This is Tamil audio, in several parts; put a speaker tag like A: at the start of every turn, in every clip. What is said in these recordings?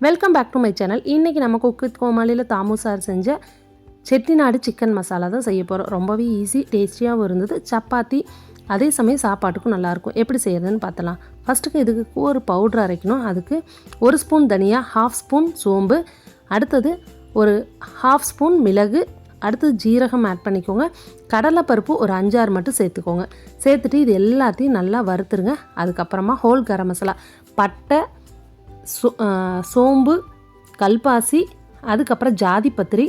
A: Welcome back to my channel இன்றைக்கி நம்ம குக் கோமாளியில் தாமு சார் செஞ்ச செட்டிநாடு சிக்கன் மசாலா தான் செய்ய போகிறோம் ரொம்பவே ஈஸி டேஸ்டியாகவும் இருந்தது. சப்பாத்தி அதே சமயம் சாப்பாட்டுக்கும் நல்லாயிருக்கும். எப்படி செய்யறதுன்னு பார்த்தலாம். ஃபஸ்ட்டுக்கு இதுக்கு ஒரு பவுட்ரு அரைக்கணும். அதுக்கு ஒரு ஸ்பூன் தனியாக ஹாஃப் ஸ்பூன் சோம்பு. அடுத்தது ஒரு ஹாஃப் ஸ்பூன் மிளகு. அடுத்தது ஜீரகம் ஆட் பண்ணிக்கோங்க. கடலைப்பருப்பு ஒரு அஞ்சாறு மட்டும் சேர்த்துக்கோங்க. சேர்த்துட்டு இது எல்லாத்தையும் நல்லா வறுத்துருங்க. அதுக்கப்புறமா ஹோல் கரம் மசாலா பட்டை சோ சோம்பு கல்பாசி அதுக்கப்புறம் ஜாதி பத்திரி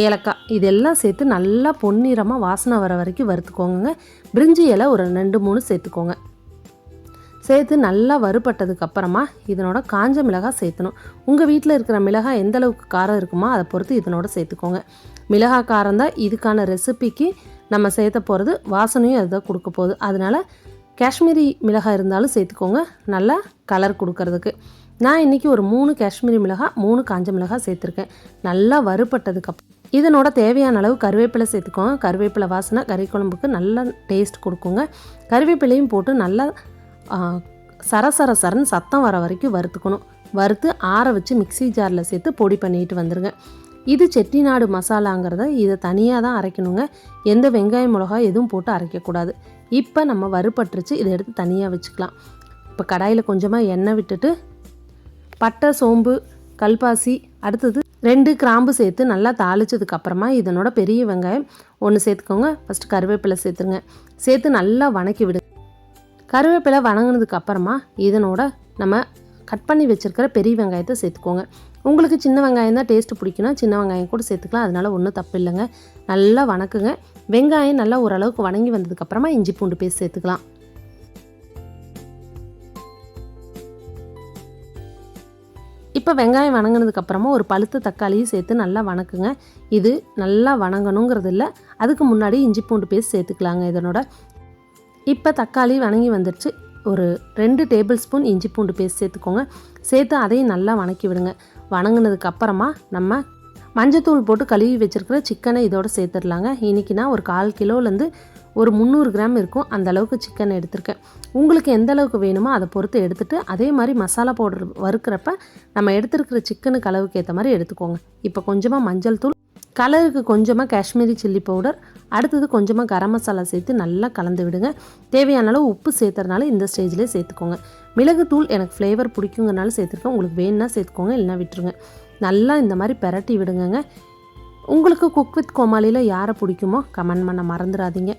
A: ஏலக்காய். இதெல்லாம் சேர்த்து நல்லா பொன்னிறமாக வாசனை வர வரைக்கும் வறுத்துக்கோங்க. பிரிஞ்சி இலை ஒரு ரெண்டு மூணு சேர்த்துக்கோங்க. சேர்த்து நல்லா வறுபட்டதுக்கு அப்புறமா இதனோட காஞ்ச மிளகாய் சேர்த்தணும். உங்கள் வீட்டில் இருக்கிற மிளகாய் எந்த அளவுக்கு காரம் இருக்குமோ அதை பொறுத்து இதனோட சேர்த்துக்கோங்க. மிளகாய் காரம் தான் இதுக்கான ரெசிபிக்கு நம்ம சேர்த்த போகிறது வாசனையும் அதுதான் கொடுக்க போகுது. அதனால காஷ்மீரி மிளகாய் இருந்தாலும் சேர்த்துக்கோங்க. நல்லா கலர் கொடுக்கறதுக்கு. நான் இன்றைக்கி ஒரு மூணு காஷ்மீரி மிளகாய் மூணு காஞ்ச மிளகாய் சேர்த்துருக்கேன். நல்லா வறுபட்டதுக்கப்புறம் இதனோட தேவையான அளவு கருவேப்பிலை சேர்த்துக்கோங்க. கருவேப்பிலை வாசனை கறி குழம்புக்கு நல்ல டேஸ்ட் கொடுக்குங்க. கருவேப்பிலையும் போட்டு நல்லா சர சர சரன்னு சத்தம் வர வரைக்கும் வறுத்துக்கணும். வறுத்து ஆற வச்சு மிக்ஸி ஜாரில் சேர்த்து பொடி பண்ணிட்டு வந்துடுங்க இது செட்டிநாடு மசாலாங்கிறத இதை தனியாக தான் அரைக்கணுங்க. எந்த வெங்காயம் மிளகாய் எதுவும் போட்டு அரைக்கக்கூடாது. இப்போ நம்ம வறுபட்டுருச்சு இதை எடுத்து தனியாக வச்சுக்கலாம். இப்போ கடாயில் கொஞ்சமாக எண்ணெய் விட்டுட்டு பட்டை சோம்பு கல்பாசி அடுத்தது ரெண்டு கிராம்பு சேர்த்து நல்லா தாளிச்சதுக்கப்புறமா இதனோட பெரிய வெங்காயம் ஒன்று சேர்த்துக்கோங்க. ஃபஸ்ட்டு கருவேப்பிலை சேர்த்துருங்க. சேர்த்து நல்லா வணக்கி விடுங்க கருவேப்பிலை வணங்கினதுக்கப்புறமா இதனோட நம்ம கட் பண்ணி வச்சுருக்கிற பெரிய வெங்காயத்தை சேர்த்துக்கோங்க. உங்களுக்கு சின்ன வெங்காயம் தான் டேஸ்ட்டு பிடிக்குன்னா சின்ன வெங்காயம் கூட சேர்த்துக்கலாம். அதனால ஒன்றும் தப்பு இல்லைங்க. நல்லா வணக்குங்க. வெங்காயம் நல்லா ஓரளவுக்கு வணங்கி வந்ததுக்கப்புறமா இஞ்சி பூண்டு பேஸ்ட் சேர்த்துக்கலாம். இப்போ வெங்காயம் வணங்கினதுக்கு அப்புறமா ஒரு பழுத்த தக்காளியும் சேர்த்து நல்லா வணக்குங்க. இது நல்லா வணங்கணுங்கிறது இல்லை அதுக்கு முன்னாடி இஞ்சி பூண்டு பேஸ்ட் சேர்த்துக்கலாங்க இதனோட. இப்போ தக்காளி வணங்கி வந்துடுச்சு ஒரு ரெண்டு டேபிள் ஸ்பூன் இஞ்சி பூண்டு பேஸ்ட் சேர்த்துக்கோங்க. சேர்த்து அதையும் நல்லா வணக்கி விடுங்க. வணங்கினதுக்கு அப்புறமா நம்ம மஞ்சத்தூள் போட்டு கழுவி வச்சுருக்கிற சிக்கனை இதோட சேர்த்துடலாங்க. இன்றைக்கி நான் ஒரு கால் கிலோலேருந்து ஒரு முந்நூறு கிராம் இருக்கும். அந்த அளவுக்கு சிக்கன் எடுத்திருக்கேன். உங்களுக்கு எந்த அளவுக்கு வேணுமோ அதை பொறுத்து எடுத்துகிட்டு அதே மாதிரி மசாலா பவுடர் வறுக்கிறப்ப நம்ம எடுத்துருக்கிற சிக்கனுக்கு அளவுக்கு ஏற்ற மாதிரி எடுத்துக்கோங்க. இப்போ கொஞ்சமாக மஞ்சள் தூள் கலருக்கு கொஞ்சமாக காஷ்மீரி சில்லி பவுடர் அடுத்தது கொஞ்சமாக கரம் மசாலா சேர்த்து நல்லா கலந்து விடுங்க. தேவையான அளவு உப்பு சேர்த்துறனால இந்த ஸ்டேஜ்லேயே சேர்த்துக்கோங்க. மிளகுத்தூள் எனக்கு ஃப்ளேவர் பிடிக்குங்கனால சேர்த்துருக்கேன். உங்களுக்கு வேணும்னா சேர்த்துக்கோங்க இல்லைன்னா விட்டுருங்க. நல்லா இந்த மாதிரி பெரட்டி விடுங்கங்க. உங்களுக்கு குக் வித் கோமாளியில் யாரை பிடிக்குமோ கமெண்ட் பண்ண மறந்துடாதீங்க.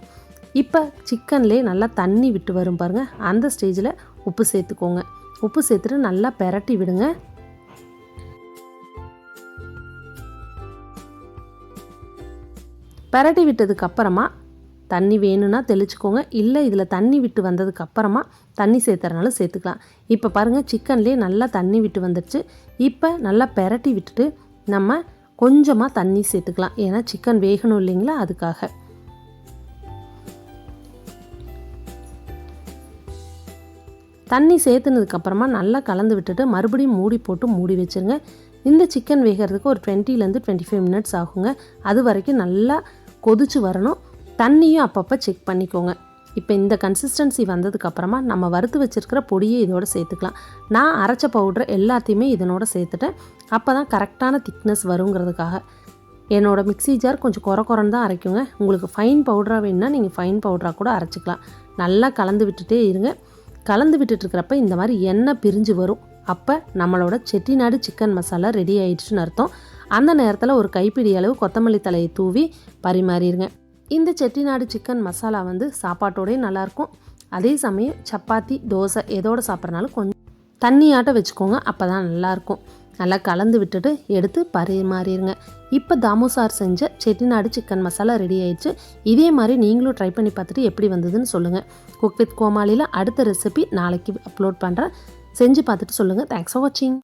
A: இப்போ சிக்கன்லேயே நல்லா தண்ணி விட்டு வரும் பாருங்கள் அந்த ஸ்டேஜில் உப்பு சேர்த்துக்கோங்க. உப்பு சேர்த்துட்டு நல்லா பெரட்டி விடுங்க. பெரட்டி விட்டதுக்கு அப்புறமா தண்ணி வேணும்னா தெளிச்சுக்கோங்க. இல்லை இதில் தண்ணி விட்டு வந்ததுக்கு அப்புறமா தண்ணி சேர்த்துறனாலும் சேர்த்துக்கலாம். இப்போ பாருங்கள் சிக்கன்லேயே நல்லா தண்ணி விட்டு வந்துடுச்சு இப்போ நல்லா பெரட்டி விட்டுட்டு நம்ம கொஞ்சமாக தண்ணி சேர்த்துக்கலாம். ஏன்னா சிக்கன் வேகணும் இல்லைங்களா அதுக்காக. தண்ணி சேர்த்துனதுக்கு அப்புறமா நல்லா கலந்து விட்டுட்டு மறுபடியும் மூடி போட்டு மூடி வச்சுருங்க. இந்த சிக்கன் வேகிறதுக்கு ஒரு டுவெண்ட்டிலேருந்து டுவெண்ட்டி ஃபைவ் மினிட்ஸ் ஆகுங்க. அது வரைக்கும் நல்லா கொதிச்சு வரணும். தண்ணியும் அப்பப்போ செக் பண்ணிக்கோங்க. இப்போ இந்த கன்சிஸ்டன்சி வந்ததுக்கப்புறமா நம்ம வறுத்து வச்சிருக்கிற பொடியை இதோட சேர்த்துக்கலாம். நான் அரைச்ச பவுட்ரு எல்லாத்தையுமே இதனோட சேர்த்துட்டேன். அப்போ தான் கரெக்டான திக்னஸ் வருங்கிறதுக்காக. என்னோட மிக்ஸி ஜார் கொஞ்சம் குறை குறைன்னு தான் அரைக்குங்க. உங்களுக்கு ஃபைன் பவுடராக வேணும்னா நீங்கள் ஃபைன் பவுடராக கூட அரைச்சிக்கலாம். நல்லா கலந்து விட்டுட்டே இருங்க. கலந்து விட்டுட்டு இருக்கிறப்ப இந்த மாதிரி எண்ணெய் பிரிஞ்சு வரும். அப்போ நம்மளோட செட்டிநாடு சிக்கன் மசாலா ரெடி ஆயிடுச்சுன்னு அர்த்தம். அந்த நேரத்தில் ஒரு கைப்பிடி அளவு கொத்தமல்லி தலையை தூவி பரிமாறிடுங்க இந்த செட்டிநாடு சிக்கன் மசாலா வந்து சாப்பாட்டோடய நல்லாயிருக்கும் அதே சமயம் சப்பாத்தி தோசை எதோடு சாப்பிட்றனாலும் கொஞ்சம் தண்ணியாட்ட வச்சுக்கோங்க அப்போ தான் நல்லாயிருக்கும் நல்லா கலந்து விட்டுட்டு எடுத்து பரிமாறிடுங்க இப்போ தாமு சார் செஞ்ச செட்டிநாடு சிக்கன் மசாலா ரெடி ஆயிடுச்சு. இதே மாதிரி நீங்களும் ட்ரை பண்ணி பார்த்துட்டு எப்படி வந்ததுன்னு சொல்லுங்கள் குக் வித் கோமாளியில் அடுத்த ரெசிபி நாளைக்கு அப்லோட் பண்ணுறேன் செஞ்சு பார்த்துட்டு சொல்லுங்கள் தேங்க்ஸ் ஃபார் வாட்சிங்